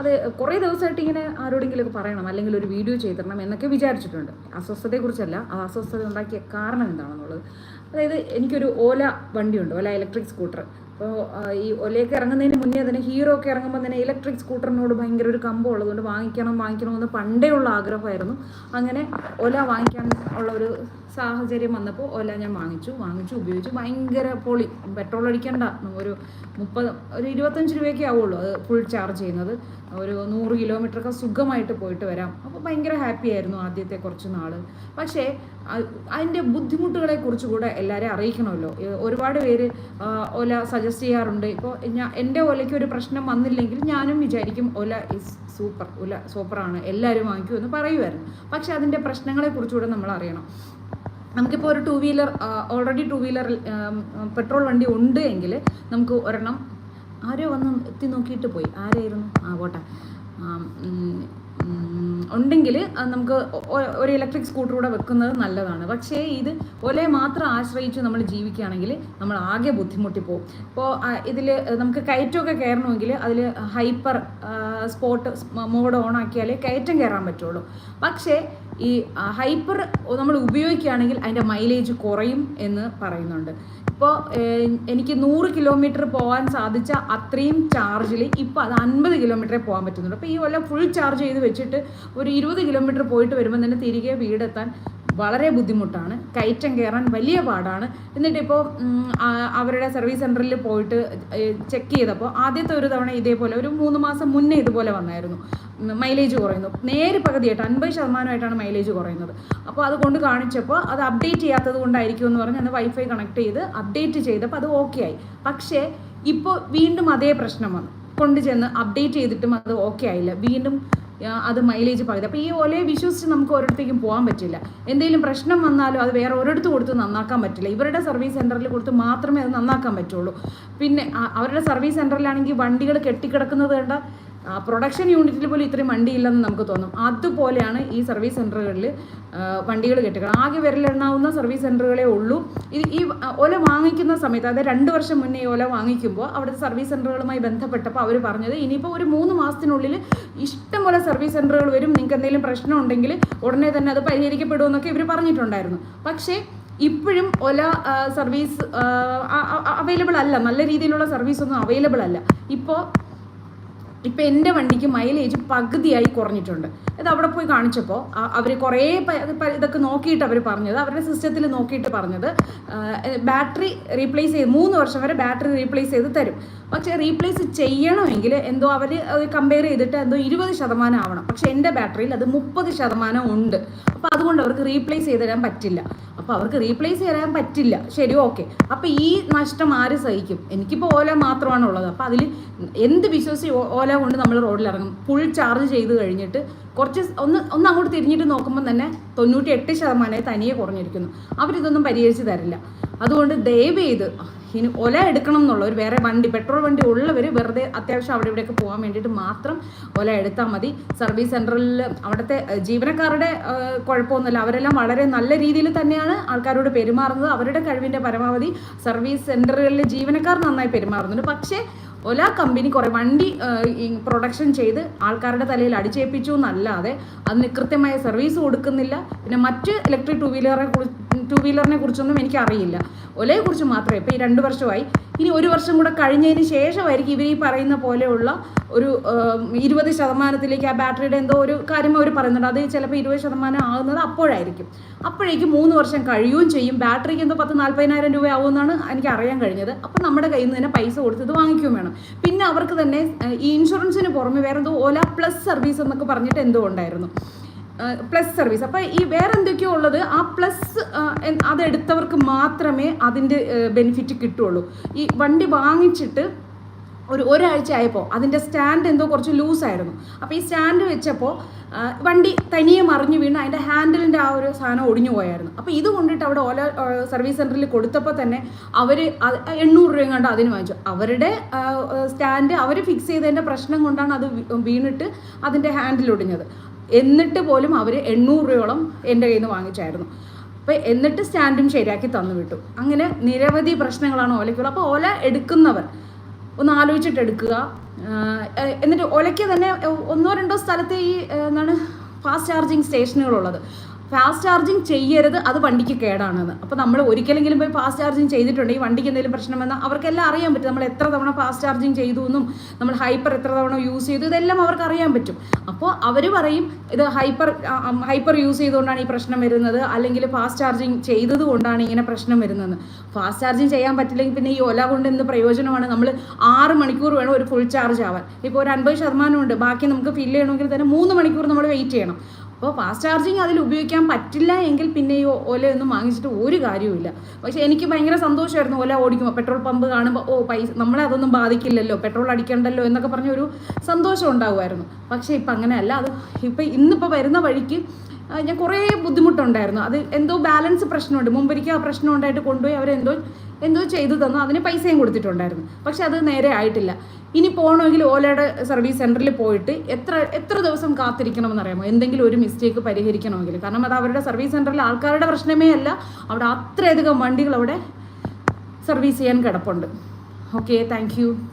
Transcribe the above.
അത് കുറേ ദിവസമായിട്ട് ഇങ്ങനെ ആരോടെങ്കിലുമൊക്കെ പറയണം അല്ലെങ്കിൽ ഒരു വീഡിയോ ചെയ്തിടണം എന്നൊക്കെ വിചാരിച്ചിട്ടുണ്ട്. അസ്വസ്ഥതയെക്കുറിച്ചല്ല ആ അസ്വസ്ഥത ഉണ്ടാക്കിയ കാരണം എന്താണെന്നുള്ളത്. അതായത് എനിക്കൊരു ഓല വണ്ടിയുണ്ട് ഓല ഇലക്ട്രിക് സ്കൂട്ടർ. അപ്പോൾ ഈ ഒലയൊക്കെ ഇറങ്ങുന്നതിന് മുന്നേ തന്നെ ഹീറോ ഒക്കെ ഇറങ്ങുമ്പോൾ തന്നെ ഇലക്ട്രിക് സ്കൂട്ടറിനോട് ഭയങ്കര ഒരു കമ്പം ഉള്ളതുകൊണ്ട് വാങ്ങിക്കണം വാങ്ങിക്കണമെന്ന് പണ്ടേ ഉള്ള ആഗ്രഹമായിരുന്നു. അങ്ങനെ ഒല വാങ്ങിക്കാൻ ഉള്ള ഒരു സാഹചര്യം വന്നപ്പോൾ ഒല ഞാൻ വാങ്ങിച്ചു വാങ്ങിച്ചു ഉപയോഗിച്ചു. ഭയങ്കര പൊളി. പെട്രോൾ അടിക്കണ്ട. ഒരു മുപ്പത് ഒരു ഇരുപത്തഞ്ച് രൂപയൊക്കെ ആവുള്ളൂ അത് ഫുൾ ചാർജ് ചെയ്യുന്നത്. ഒരു നൂറ് കിലോമീറ്ററൊക്കെ സുഖമായിട്ട് പോയിട്ട് വരാം. അപ്പോൾ ഭയങ്കര ഹാപ്പി ആയിരുന്നു ആദ്യത്തെ കുറച്ച് നാൾ പക്ഷേ അതിന്റെ ബുദ്ധിമുട്ടുകളെ കുറിച്ച് കൂടെ എല്ലാവരെയും അറിയിക്കണമല്ലോ ഒരുപാട് പേര് ഓല സജസ്റ്റ് ചെയ്യാറുണ്ട്. ഇപ്പോൾ ഞാൻ എന്റെ ഓലയ്ക്ക് ഒരു പ്രശ്നം വന്നില്ലെങ്കിൽ ഞാനും വിചാരിക്കും ഓല ഇസ് സൂപ്പർ ഓല സൂപ്പറാണ് എല്ലാവരും വാങ്ങിക്കൂ എന്ന് പറയുമായിരുന്നു പക്ഷേ അതിന്റെ പ്രശ്നങ്ങളെ കുറിച്ചുകൂടെ നമ്മൾ അറിയണം. നമുക്കിപ്പോൾ ഒരു two wheeler already two wheeler petrol വണ്ടി ഉണ്ട് എങ്കിൽ നമുക്ക് ഒരെണ്ണം ആരോ വന്ന് എത്തി നോക്കിയിട്ട് പോയി. ആരായിരുന്നു? ആ പോട്ടെ ഉണ്ടെങ്കിൽ നമുക്ക് ഒരു ഇലക്ട്രിക് സ്കൂട്ടർ കൂടെ വെക്കുന്നത് നല്ലതാണ്. പക്ഷേ ഇത് ഒലയെ മാത്രം ആശ്രയിച്ച് നമ്മൾ ജീവിക്കുകയാണെങ്കിൽ നമ്മൾ ആകെ ബുദ്ധിമുട്ടി പോകും ഇപ്പോൾ ഇതിൽ നമുക്ക് കയറ്റമൊക്കെ കയറണമെങ്കിൽ അതിൽ ഹൈപ്പർ സ്പോട്ട് മോഡ് ഓൺ ആക്കിയാലേ കയറ്റം കയറാൻ പറ്റുള്ളൂ. പക്ഷേ ഈ ഹൈപ്പർ നമ്മൾ ഉപയോഗിക്കുകയാണെങ്കിൽ അതിന്റെ മൈലേജ് കുറയും എന്ന് പറയുന്നുണ്ട്. ഇപ്പോൾ എനിക്ക് നൂറ് കിലോമീറ്റർ പോകാൻ സാധിച്ച അത്രയും ചാർജിൽ ഇപ്പോൾ അത് അൻപത് കിലോമീറ്ററേ പോകാൻ പറ്റുന്നുള്ളൂ അപ്പോൾ ഈ വല്ല ഫുൾ ചാർജ് ചെയ്ത് വെച്ചിട്ട് ഒരു ഇരുപത് കിലോമീറ്റർ പോയിട്ട് വരുമ്പോൾ തന്നെ തിരികെ വീടെത്താൻ വളരെ ബുദ്ധിമുട്ടാണ്. കയറ്റം കയറാൻ വലിയ പാടാണ്. എന്നിട്ടിപ്പോൾ അവരുടെ സർവീസ് സെന്ററിൽ പോയിട്ട് ചെക്ക് ചെയ്തപ്പോൾ ആദ്യത്തെ ഒരു തവണ ഇതേപോലെ ഒരു മൂന്ന് മാസം മുന്നേ ഇതുപോലെ വന്നായിരുന്നു. മൈലേജ് കുറയുന്നു. നേര് പകുതിയായിട്ട് അൻപത് ശതമാനമായിട്ടാണ് മൈലേജ് കുറയുന്നത്. അപ്പോൾ അതുകൊണ്ട് കാണിച്ചപ്പോൾ അത് അപ്ഡേറ്റ് ചെയ്യാത്തത് കൊണ്ടായിരിക്കും എന്ന് പറഞ്ഞ് അന്ന് വൈഫൈ കണക്ട് ചെയ്ത് അപ്ഡേറ്റ് ചെയ്തപ്പോൾ അത് ഓക്കെ ആയി. പക്ഷേ ഇപ്പോൾ വീണ്ടും അതേ പ്രശ്നം വന്നു. കൊണ്ട് ചെന്ന് അപ്ഡേറ്റ് ചെയ്തിട്ടും അത് ഓക്കെ ആയില്ല. വീണ്ടും അത് മൈലേജ് പകുതി. അപ്പോൾ ഈ ഒലയെ വിശ്വസിച്ച് നമുക്ക് ഒരിടത്തേക്കും പോകാൻ പറ്റില്ല. എന്തെങ്കിലും പ്രശ്നം വന്നാലും അത് വേറെ ഒരിടത്ത് കൊടുത്ത് നന്നാക്കാൻ പറ്റില്ല. ഇവരുടെ സർവീസ് സെന്ററിൽ കൊടുത്ത് മാത്രമേ അത് നന്നാക്കാൻ പറ്റുള്ളൂ. പിന്നെ അവരുടെ സർവീസ് സെന്ററിലാണെങ്കിൽ വണ്ടികൾ കെട്ടിക്കിടക്കുന്നത് കണ്ട പ്രൊഡക്ഷൻ യൂണിറ്റിൽ പോലും ഇത്രയും വണ്ടിയില്ലെന്ന് നമുക്ക് തോന്നും. അതുപോലെയാണ് ഈ സർവീസ് സെന്ററുകളിൽ വണ്ടികൾ കെട്ടിക്കണം. ആകെ വിരലെണ്ണാവുന്ന സർവീസ് സെന്ററുകളേ ഉള്ളൂ. ഇത് ഈ ഓല വാങ്ങിക്കുന്ന സമയത്ത് അതായത് രണ്ട് വർഷം മുന്നേ ഒല വാങ്ങിക്കുമ്പോൾ അവിടുത്തെ സർവീസ് സെന്ററുകളുമായി ബന്ധപ്പെട്ടപ്പോൾ അവർ പറഞ്ഞത് ഇനിയിപ്പോൾ ഒരു മൂന്ന് മാസത്തിനുള്ളിൽ ഇഷ്ടം പോലെ സർവീസ് സെന്ററുകൾ വരും. നിങ്ങൾക്ക് എന്തെങ്കിലും പ്രശ്നം ഉണ്ടെങ്കിൽ ഉടനെ തന്നെ അത് പരിഹരിക്കപ്പെടുമെന്നൊക്കെ ഇവർ പറഞ്ഞിട്ടുണ്ടായിരുന്നു. പക്ഷേ ഇപ്പോഴും ഒല സർവീസ് അവൈലബിൾ അല്ല. നല്ല രീതിയിലുള്ള സർവീസ് ഒന്നും അവൈലബിൾ അല്ല. ഇപ്പോൾ ഇപ്പം എന്റെ വണ്ടിക്ക് മൈലേജ് പകുതിയായി കുറഞ്ഞിട്ടുണ്ട്. ഇത് അവിടെ പോയി കാണിച്ചപ്പോൾ അവർ കുറേ ഇതൊക്കെ നോക്കിയിട്ട് അവർ പറഞ്ഞത് അവരുടെ സിസ്റ്റത്തിൽ നോക്കിയിട്ട് പറഞ്ഞത് ബാറ്ററി റീപ്ലേസ് ചെയ്ത് മൂന്ന് വർഷം വരെ ബാറ്ററി റീപ്ലേസ് ചെയ്ത് തരും. പക്ഷേ റീപ്ലേസ് ചെയ്യണമെങ്കിൽ എന്തോ അവർ കമ്പയർ ചെയ്തിട്ട് എന്തോ ഇരുപത് ശതമാനം ആവണം. പക്ഷേ എന്റെ ബാറ്ററിയിൽ അത് മുപ്പത് ശതമാനം ഉണ്ട്. അപ്പോൾ അതുകൊണ്ട് അവർക്ക് റീപ്ലേസ് ചെയ്ത് തരാൻ പറ്റില്ല. അപ്പോൾ അവർക്ക് റീപ്ലേസ് ചെയ്യാൻ പറ്റില്ല. ശരി ഓക്കെ. അപ്പോൾ ഈ നഷ്ടം ആര് സഹിക്കും? എനിക്കിപ്പോൾ ഓല മാത്രമാണ് ഉള്ളത് അപ്പോൾ അതിൽ എന്ത് വിശ്വസിച്ച് ഓല കൊണ്ട് നമ്മൾ റോഡിൽ ഇറങ്ങും ഫുൾ ചാർജ് ചെയ്ത് കഴിഞ്ഞിട്ട് കുറച്ച് സ് ഒന്ന് ഒന്ന് അങ്ങോട്ട് തിരിഞ്ഞിട്ട് നോക്കുമ്പോൾ തന്നെ തൊണ്ണൂറ്റി എട്ട് ശതമാനമായി തനിയെ കുറഞ്ഞിരിക്കുന്നു. അവരിതൊന്നും പരിഹരിച്ച് തരില്ല. അതുകൊണ്ട് ദയവ് ചെയ്ത് ഇനി ഒല എടുക്കണം എന്നുള്ള ഒരു വേറെ വണ്ടി പെട്രോൾ വണ്ടി ഉള്ളവർ വെറുതെ അത്യാവശ്യം അവിടെ ഇവിടെയൊക്കെ പോകാൻ വേണ്ടിയിട്ട് മാത്രം ഒല എടുത്താൽ മതി. സർവീസ് സെന്ററിൽ അവിടുത്തെ ജീവനക്കാരുടെ കുഴപ്പമൊന്നുമില്ല. അവരെല്ലാം വളരെ നല്ല രീതിയിൽ തന്നെയാണ് ആൾക്കാരോട് പെരുമാറുന്നത്. അവരുടെ കഴിവിന്റെ പരമാവധി സർവീസ് സെന്ററുകളിലെ ജീവനക്കാർ നന്നായി പെരുമാറുന്നുണ്ട്. പക്ഷേ ഒല കമ്പനി കുറേ വണ്ടി പ്രൊഡക്ഷൻ ചെയ്ത് ആൾക്കാരുടെ തലയിൽ അടിച്ചേൽപ്പിച്ചു എന്നല്ലാതെ അതിന് കൃത്യമായ സർവീസ് കൊടുക്കുന്നില്ല. പിന്നെ മറ്റ് ഇലക്ട്രിക് ടു വീലറെ ടു വീലറിനെ കുറിച്ചൊന്നും എനിക്കറിയില്ല ഒലയെ കുറിച്ച് മാത്രമേ ഇപ്പോൾ ഈ രണ്ട് വർഷമായി. ഇനി ഒരു വർഷം കൂടെ കഴിഞ്ഞതിന് ശേഷമായിരിക്കും ഇവർ ഈ പറയുന്ന പോലെയുള്ള ഒരു ഇരുപത് ശതമാനത്തിലേക്ക് ആ ബാറ്ററിയുടെ എന്തോ ഒരു കാര്യം അവർ പറയുന്നുണ്ട്. അത് ചിലപ്പോൾ ഇരുപത് ശതമാനം ആകുന്നത് അപ്പോഴായിരിക്കും. അപ്പോഴേക്കും മൂന്ന് വർഷം കഴിയുകയും ചെയ്യും. ബാറ്ററിക്ക് എന്തോ പത്ത് നാൽപ്പതിനായിരം രൂപ ആവുമെന്നാണ് എനിക്ക് അറിയാൻ കഴിഞ്ഞത്. അപ്പോൾ നമ്മുടെ കയ്യിൽ നിന്ന് തന്നെ പൈസ കൊടുത്ത് ഇത് വാങ്ങിക്കുകയും വേണം. പിന്നെ അവർക്ക് തന്നെ ഈ ഇൻഷുറൻസിന് പുറമെ വേറെ എന്തോ ഓല പ്ലസ് സർവീസ് എന്നൊക്കെ പറഞ്ഞിട്ട് എന്തോ ഉണ്ടായിരുന്നു. Plus service. അപ്പോൾ ഈ വേറെ എന്തൊക്കെയോ ഉള്ളത് ആ പ്ലസ് അതെടുത്തവർക്ക് മാത്രമേ അതിന്റെ ബെനിഫിറ്റ് കിട്ടുള്ളൂ ഈ വണ്ടി വാങ്ങിച്ചിട്ട് ഒരു ഒരാഴ്ച ആയപ്പോൾ അതിന്റെ സ്റ്റാൻഡ് എന്തോ കുറച്ച് ലൂസായിരുന്നു അപ്പോൾ ഈ സ്റ്റാൻഡ് വെച്ചപ്പോൾ വണ്ടി തനിയെ മറിഞ്ഞു വീണ് അതിന്റെ ഹാൻഡിലിന്റെ ആ ഒരു സാധനം ഒടിഞ്ഞു പോയായിരുന്നു. അപ്പോൾ ഇത് കൊണ്ടിട്ട് അവിടെ ഓല സർവീസ് സെന്ററിൽ കൊടുത്തപ്പോൾ തന്നെ അവർ എണ്ണൂറ് രൂപയും കണ്ട് അതിന് വാങ്ങിച്ചു. അവരുടെ സ്റ്റാൻഡ് അവർ ഫിക്സ് ചെയ്തതിന്റെ പ്രശ്നം കൊണ്ടാണ് അത് വീണിട്ട് അതിന്റെ ഹാൻഡിൽ ഒടിഞ്ഞത്. എന്നിട്ട് പോലും അവർ എണ്ണൂറ് രൂപയോളം എന്റെ കയ്യിൽ നിന്ന് വാങ്ങിച്ചായിരുന്നു. അപ്പോൾ എന്നിട്ട് സ്റ്റാൻഡും ശരിയാക്കി തന്നു വിട്ടു. അങ്ങനെ നിരവധി പ്രശ്നങ്ങളാണ് ഓലയ്ക്കുള്ളത്. അപ്പോൾ ഓല എടുക്കുന്നവർ ഒന്ന് ആലോചിച്ചിട്ട് എടുക്കുക. എന്നിട്ട് ഒലയ്ക്ക് തന്നെ ഒന്നോ രണ്ടോ സ്ഥലത്തെ ഈ എന്താണ് ഫാസ്റ്റ് ചാർജിങ് സ്റ്റേഷനുകളുള്ളത് ഫാസ്റ്റ് ചാർജിങ് ചെയ്യരുത് അത് വണ്ടിക്ക് കേടാണെന്ന് അപ്പോൾ നമ്മൾ ഒരിക്കലെങ്കിലും പോയി ഫാസ്റ്റ് ചാർജിങ് ചെയ്തിട്ടുണ്ട് ഈ വണ്ടിക്ക് എന്തെങ്കിലും പ്രശ്നം വന്നാൽ അവർക്കെല്ലാം അറിയാൻ പറ്റും. നമ്മൾ എത്ര തവണ ഫാസ്റ്റ് ചാർജിങ് ചെയ്തു എന്നും നമ്മൾ ഹൈപ്പർ എത്ര തവണ യൂസ് ചെയ്തു ഇതെല്ലാം അവർക്ക് അറിയാൻ പറ്റും. അപ്പോൾ അവർ പറയും ഇത് ഹൈപ്പർ ഹൈപ്പർ യൂസ് ചെയ്തുകൊണ്ടാണ് ഈ പ്രശ്നം വരുന്നത് അല്ലെങ്കിൽ ഫാസ്റ്റ് ചാർജിങ് ചെയ്തത് കൊണ്ടാണ് ഇങ്ങനെ പ്രശ്നം വരുന്നത്. ഫാസ്റ്റ് ചാർജിങ് ചെയ്യാൻ പറ്റില്ലെങ്കിൽ പിന്നെ ഈ ഒല കൊണ്ട് എന്ത് പ്രയോജനമാണ്? നമ്മൾ ആറ് മണിക്കൂർ വേണം ഒരു ഫുൾ ചാർജ് ആവാൻ. ഇപ്പോൾ ഒരു അൻപത് ശതമാനം ഉണ്ട് ബാക്കി നമുക്ക് ഫില്ല് ചെയ്യണമെങ്കിൽ തന്നെ മൂന്ന് മണിക്കൂർ നമ്മൾ വെയിറ്റ് ചെയ്യണം. അപ്പോൾ ഫാസ്റ്റ് ചാർജിങ് അതിൽ ഉപയോഗിക്കാൻ പറ്റില്ല എങ്കിൽ പിന്നെ ഈ ഓലയൊന്നും വാങ്ങിച്ചിട്ട് ഒരു കാര്യവുമില്ല പക്ഷേ എനിക്ക് ഭയങ്കര സന്തോഷമായിരുന്നു ഓല ഓടിക്കുമ്പോൾ പെട്രോൾ പമ്പ് കാണുമ്പോൾ ഓ പൈസ നമ്മളെ അതൊന്നും ബാധിക്കില്ലല്ലോ പെട്രോൾ അടിക്കണ്ടല്ലോ എന്നൊക്കെ പറഞ്ഞ ഒരു സന്തോഷം ഉണ്ടാകുമായിരുന്നു പക്ഷേ ഇപ്പം അങ്ങനെയല്ല അത് ഇപ്പം ഇന്നിപ്പോൾ വരുന്ന വഴിക്ക് ഞാൻ കുറേ ബുദ്ധിമുട്ടുണ്ടായിരുന്നു. അത് എന്തോ ബാലൻസ് പ്രശ്നമുണ്ട്. മുമ്പൊരിക്കൽ ആ പ്രശ്നം ഉണ്ടായിട്ട് കൊണ്ടുപോയി അവരെന്തോ എന്തോ ചെയ്തു തന്നു. അതിന് പൈസയും കൊടുത്തിട്ടുണ്ടായിരുന്നു. പക്ഷെ അത് നേരെ ആയിട്ടില്ല. ഇനി പോകണമെങ്കിൽ ഓലയുടെ സർവീസ് സെന്ററിൽ പോയിട്ട് എത്ര എത്ര ദിവസം കാത്തിരിക്കണമെന്ന് അറിയാമോ? എന്തെങ്കിലും ഒരു മിസ്റ്റേക്ക് പരിഹരിക്കണമെങ്കിൽ. കാരണം അത് അവരുടെ സർവീസ് സെന്ററിൽ ആൾക്കാരുടെ പ്രശ്നമേ അല്ല. അവിടെ അത്രയധികം വണ്ടികൾ അവിടെ സർവീസ് ചെയ്യാൻ കിടപ്പുണ്ട്. Okay thank